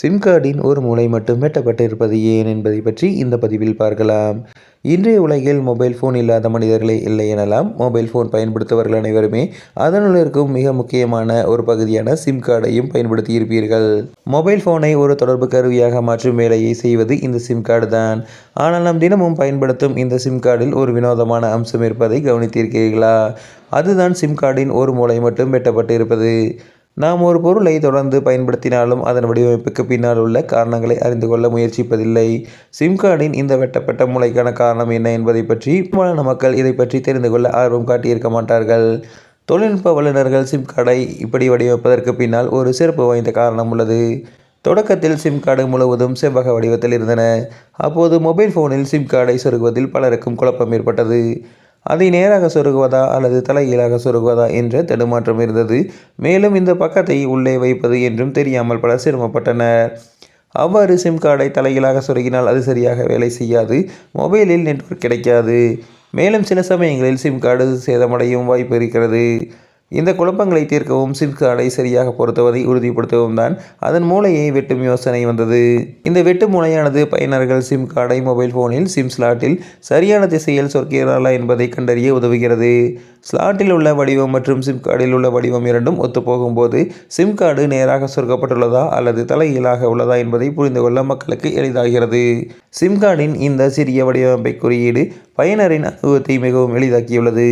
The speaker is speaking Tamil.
சிம் கார்டின் ஒரு மூலை மட்டும் வெட்டப்பட்டு இருப்பது ஏன் என்பதை பற்றி இந்த பதிவில் பார்க்கலாம். இன்றைய உலகில் மொபைல் ஃபோன் இல்லாத மனிதர்களே இல்லை எனலாம். மொபைல் ஃபோன் பயன்படுத்துபவர்கள் அனைவருமே அதனுள் இருக்கும் மிக முக்கியமான ஒரு பகுதியான சிம் கார்டையும் பயன்படுத்தி இருப்பீர்கள். மொபைல் ஃபோனை ஒரு தொடர்பு கருவியாக மாற்றும் வேலையை செய்வது இந்த சிம் கார்டு தான். ஆனால் நாம் தினமும் பயன்படுத்தும் இந்த சிம் கார்டில் ஒரு வினோதமான அம்சம் இருப்பதை கவனித்திருக்கிறீர்களா அதுதான் சிம் கார்டின் ஒரு மூலை மட்டும் வெட்டப்பட்டு இருப்பது நாம் ஒரு பொருளை தொடர்ந்து பயன்படுத்தினாலும் அதன் வடிவமைப்புக்கு பின்னால் உள்ள காரணங்களை அறிந்து கொள்ள முயற்சிப்பதில்லை. சிம் கார்டின் இந்த வெட்டப்பட்ட மூளைக்கான காரணம் என்ன என்பதை பற்றி பெரும்பாலான மக்கள் இதை பற்றி தெரிந்து கொள்ள ஆர்வம் காட்டியிருக்க மாட்டார்கள். தொழில்நுட்ப வல்லுநர்கள் சிம் கார்டை இப்படி வடிவமைப்பதற்கு பின்னால் ஒரு சிறப்பு வாய்ந்த காரணம் உள்ளது. தொடக்கத்தில் சிம் கார்டு முழுவதும் செவ்வக வடிவத்தில் இருந்தன. அப்போது மொபைல் ஃபோனில் சிம் கார்டை சொருகுவதில் பலருக்கும் குழப்பம் ஏற்பட்டது. அதை நேராக சொருகுவதா அல்லது தலைகீழாக சொருகுவதா என்ற தடுமாற்றம் இருந்தது. மேலும் இந்த பக்கத்தை உள்ளே வைப்பது என்றும் தெரியாமல் பலர் சிரமப்பட்டனர். அவ்வாறு சிம் கார்டை தலைகீழாக சொருகினால் அது சரியாக வேலை செய்யாது. மொபைலில் நெட்வொர்க் கிடைக்காது. மேலும் சில சமயங்களில் சிம் கார்டு சேதமடையும் வாய்ப்பு இருக்கிறது. இந்த குழப்பங்களை தீர்க்கவும் சிம் கார்டை சரியாக பொருத்துவதை உறுதிப்படுத்தவும் தான் அதன் மூளையை வெட்டும் யோசனை வந்தது. இந்த வெட்டு மூளையானது பயனர்கள் சிம் கார்டை மொபைல் ஃபோனில் சிம் ஸ்லாட்டில் சரியான திசையில் சொற்கிறார்களா என்பதை கண்டறிய உதவுகிறது. ஸ்லாட்டில் உள்ள வடிவம் மற்றும் சிம் கார்டில் உள்ள வடிவம் இரண்டும் ஒத்துப்போகும்போது சிம் கார்டு நேராக சொருக்கப்பட்டுள்ளதா அல்லது தலைகீழாக உள்ளதா என்பதை புரிந்து கொள்ள மக்களுக்கு எளிதாகிறது. சிம் கார்டின் இந்த சிறிய வடிவமைப்பை குறியீடு பயனரின் அனுபவத்தை மிகவும் எளிதாக்கியுள்ளது.